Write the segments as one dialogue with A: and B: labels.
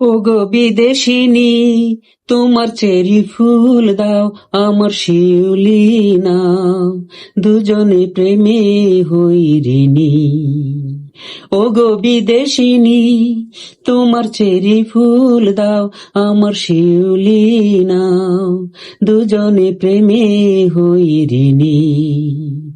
A: ও গো বিদেশিনী, তোমার চেরি ফুল দাও, আমার শিউলি নাও। দুজনে প্রেমে হই ও গো বিদেশিনী, তোমার চেরি ফুল দাও, আমার শিউলি নাও। দুজনে প্রেমে হই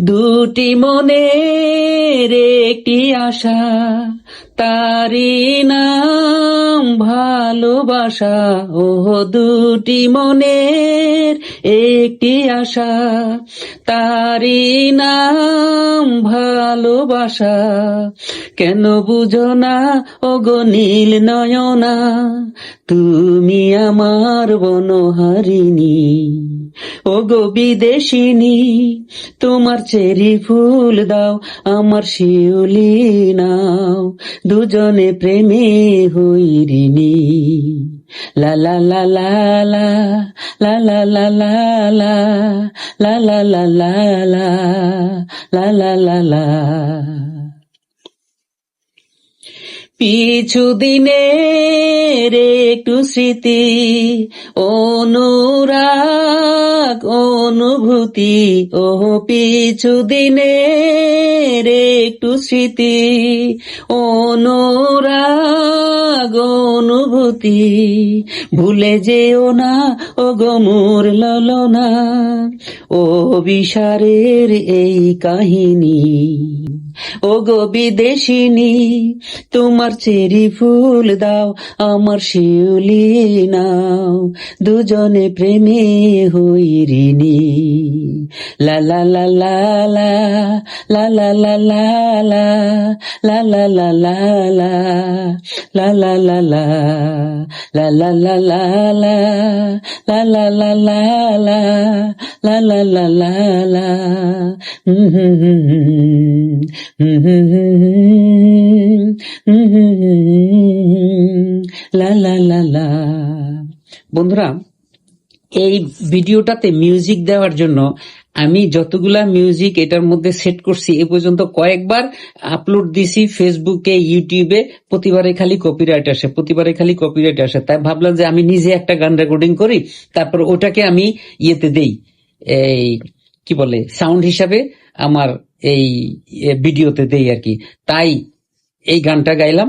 A: দুটি মনের একটি আশা তারি নাম ভালোবাসা। ও দুটি মনের একটি আশা তারি নাম ভালোবাসা। কেন বুঝো না, ওগো নীল নয়না, তুমি আমার বনহারিণী। ওগো বিদেশিনী, তোমার চেরি ফুল দাও আমার শিউলি নাও দুজনে প্রেমে হই ঋণী লা লা লা লা লা লা লা লা লা লা লা লা লা লা লা লা লা লা লা পিছু রে একটু স্মৃতি অনুরাগ অনুভূতি ও পিছু দিনে রে একটু স্মৃতি অনুরাগ অনুভূতি ভুলে যেও না ও গমুর ললনা ও বিশারের এই কাহিনী ও গো বিদেশিনী তোমার চেরি ফুল দাও আমার শিউলি নাও দুজনে প্রেমে হই ঋণী লা লা লা লা লা লা লা লা লা লা লা লা লা লা লা লা লা লা লা লা লা লা লা লা লা লা লা লা হুম হুম হুম হুম হুম হুম হুম লা লা লা লা বন্ধুরা, এই ভিডিওটাতে মিউজিক দেওয়ার জন্য আমি যতগুলা মিউজিক এটার মধ্যে সেট করছি, এ পর্যন্ত কয়েকবার আপলোড দিছি ফেসবুকে ইউটিউবে প্রতিবারে খালি কপিরাইট আসে, প্রতিবারে খালি কপিরাইট আসে। তাই ভাবলাম যে আমি নিজে একটা গান রেকর্ডিং করি, তারপর ওটাকে আমি ইয়েতে দেই, এই কি বলে সাউন্ড হিসাবে আমার এই ভিডিওতে দেই আর কি। তাই এই গানটা গাইলাম।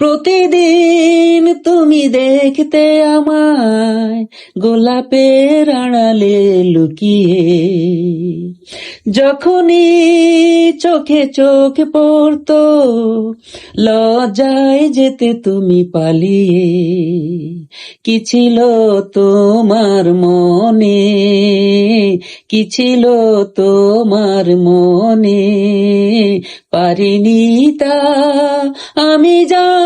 A: প্রতিদিন তুমি দেখতে আমায় গোলাপের আড়ালে লুকিয়ে। যখনই চোখে চোখ পড়তো, লজ্জায় যেতে তুমি পালিয়ে। কি ছিল তোমার মনে? কি ছিল তোমার মনে? পারিনি তা আমি